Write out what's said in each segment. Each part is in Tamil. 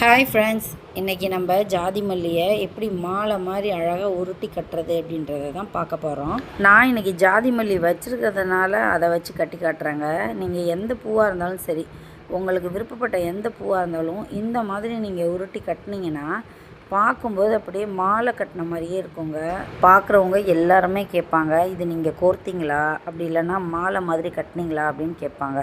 ஹாய் ஃப்ரெண்ட்ஸ் இன்றைக்கி நம்ம ஜாதி மல்லியை எப்படி மாலை மாதிரி அழகாக உருட்டி கட்டுறது அப்படின்றத தான் பார்க்க போகிறோம் நான் இன்றைக்கி ஜாதி மல்லி வச்சுருக்கிறதுனால அதை வச்சு கட்டி காட்டுறேங்க. நீங்கள் எந்த பூவாக இருந்தாலும் சரி உங்களுக்கு விருப்பப்பட்ட எந்த பூவாக இருந்தாலும் இந்த மாதிரி நீங்கள் உருட்டி கட்டினீங்கன்னா பார்க்கும்போது அப்படியே மாலை கட்டின மாதிரியே இருக்குங்க. பார்க்குறவங்க எல்லாருமே கேட்பாங்க இது நீங்கள் கோர்த்திங்களா? அப்படி இல்லைன்னா மாலை மாதிரி கட்டினீங்களா? அப்படின்னு கேட்பாங்க.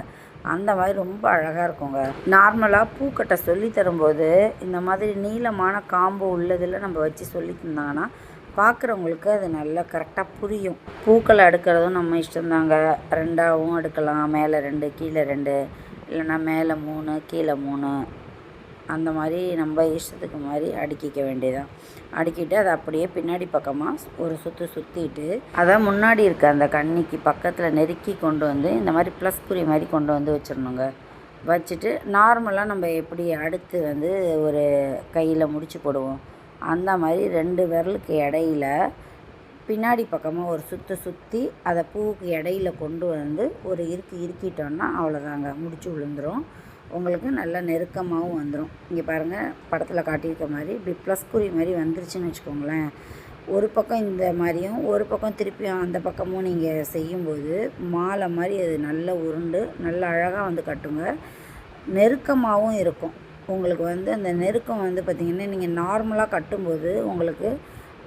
அந்த மாதிரி ரொம்ப அழகாக இருக்குங்க. நார்மலாக பூக்கட்ட சொல்லி தரும்போது இந்த மாதிரி நீளமான காம்பு உள்ளதில் நம்ம வச்சு சொல்லி தந்தாங்கன்னா பார்க்குறவங்களுக்கு அது நல்லா கரெக்டாக புரியும். பூக்களை அடுக்கிறதும் நம்ம இஷ்டம்தாங்க. ரெண்டாகவும் அடுக்கலாம். மேலே ரெண்டு கீழே ரெண்டு. இல்லைன்னா மேலே மூணு கீழே மூணு. அந்த மாதிரி நம்ம இஷ்டத்துக்கு மாதிரி அடுக்கிக்க வேண்டியதான் அடுக்கிட்டு அதை அப்படியே பின்னாடி பக்கமாக ஒரு சுற்று சுற்றிட்டு அதை முன்னாடி இருக்க அந்த கண்ணிக்கு பக்கத்தில் நெருக்கி கொண்டு வந்து இந்த மாதிரி ப்ளஸ் குறி மாதிரி கொண்டு வந்து வச்சிடணுங்க. வச்சுட்டு நார்மலாக நம்ம எப்படி அடுத்து வந்து ஒரு கையில் முடிச்சு போடுவோம். அந்த மாதிரி ரெண்டு விரலுக்கு இடையில பின்னாடி பக்கமாக ஒரு சுற்று சுற்றி அதை பூவுக்கு இடையில கொண்டு வந்து ஒரு இறுக்கி இறுக்கிட்டோன்னா அவ்வளோதாங்க முடிச்சு விழுந்துரும். உங்களுக்கு நல்லா நெருக்கமாகவும் வந்துடும் இங்கே பாருங்கள் படத்தில் காட்டியிருக்க மாதிரி இப்படி ப்ளஸ் குறி மாதிரி வந்துருச்சுன்னு வச்சுக்கோங்களேன். ஒரு பக்கம் இந்த மாதிரியும் ஒரு பக்கம் திருப்பியும் அந்த பக்கமும் நீங்கள் செய்யும்போது மாலை மாதிரி அது நல்லா உருண்டு நல்லா அழகாக வந்து கட்டுங்க. நெருக்கமாகவும் இருக்கும். உங்களுக்கு வந்து அந்த நெருக்கம் வந்து பார்த்திங்கன்னா நீங்கள் நார்மலாக கட்டும்போது உங்களுக்கு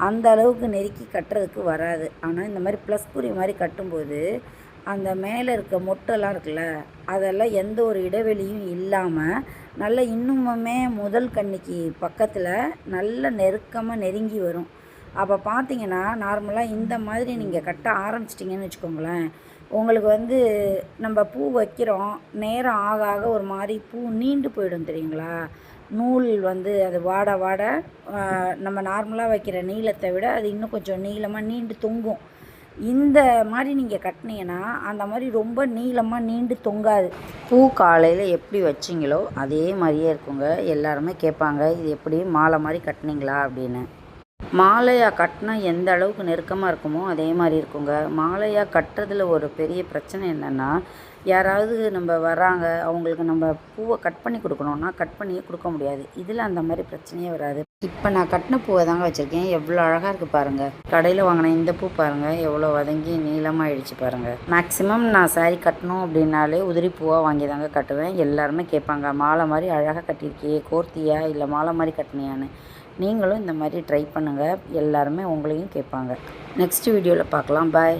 அந்த அளவுக்கு நெருக்கி கட்டுறதுக்கு வராது. ஆனால் இந்த மாதிரி ப்ளஸ் குறி மாதிரி கட்டும்போது அந்த மேலே இருக்க மொட்டெல்லாம் இருக்குல்ல அதெல்லாம் எந்த ஒரு இடைவெளியும் இல்லாமல் நல்ல இன்னுமுமே முதல் கண்ணிக்கு பக்கத்தில் நல்ல நெருக்கமாக நெருங்கி வரும். அப்போ பார்த்தீங்கன்னா நார்மலாக இந்த மாதிரி நீங்கள் கட்ட ஆரம்பிச்சிட்டிங்கன்னு வச்சுக்கோங்களேன் உங்களுக்கு வந்து நம்ம பூ வைக்கிறோம் நேரம் ஆக ஆக ஒரு மாதிரி பூ நீண்டு போயிடும் தெரியுங்களா? நூல் வந்து அது வாட வாட நம்ம நார்மலாக வைக்கிற நீளத்தை விட அது இன்னும் கொஞ்சம் நீளமாக நீண்டு தொங்கும். இந்த மாதிரி நீங்கள் கட்டினீங்கன்னா அந்த மாதிரி ரொம்ப நீளமாக நீண்டு தொங்காது. பூ காலையில் எப்படி வச்சிங்களோ அதே மாதிரியே இருக்குங்க. எல்லாருமே கேட்பாங்க இது எப்படி மாலை மாதிரி கட்டினீங்களா? அப்படின்னு. மாலையாக கட்டினா எந்த அளவுக்கு நெருக்கமாக இருக்குமோ அதே மாதிரி இருக்குங்க. மாலையாக கட்டுறதுல ஒரு பெரிய பிரச்சனை என்னென்னா யாராவது நம்ம வராங்க அவங்களுக்கு நம்ம பூவை கட் பண்ணி கொடுக்கணுன்னா கட் பண்ணியே கொடுக்க முடியாது. இதில் அந்த மாதிரி பிரச்சனையே வராது. இப்போ நான் கட்டின பூவை தாங்க வச்சுருக்கேன். எவ்வளோ அழகாக இருக்குது பாருங்கள் கடையில் வாங்கின இந்த பூ பாருங்கள் எவ்வளோ வதங்கி நீளமாகிடுச்சு பாருங்கள் மேக்ஸிமம் நான் சாரி கட்டணும் அப்படின்னாலே உதிரி பூவாக வாங்கி தாங்க கட்டுவேன். எல்லாருமே கேட்பாங்க மாலை மாதிரி அழகாக கட்டியிருக்கியே கோர்த்தியா? இல்லை மாலை மாதிரி கட்டினியான்னு. நீங்களும் இந்த மாதிரி ட்ரை பண்ணுங்கள் எல்லாருமே உங்களையும் கேட்பாங்க. நெக்ஸ்ட் வீடியோவில் பார்க்கலாம். பாய்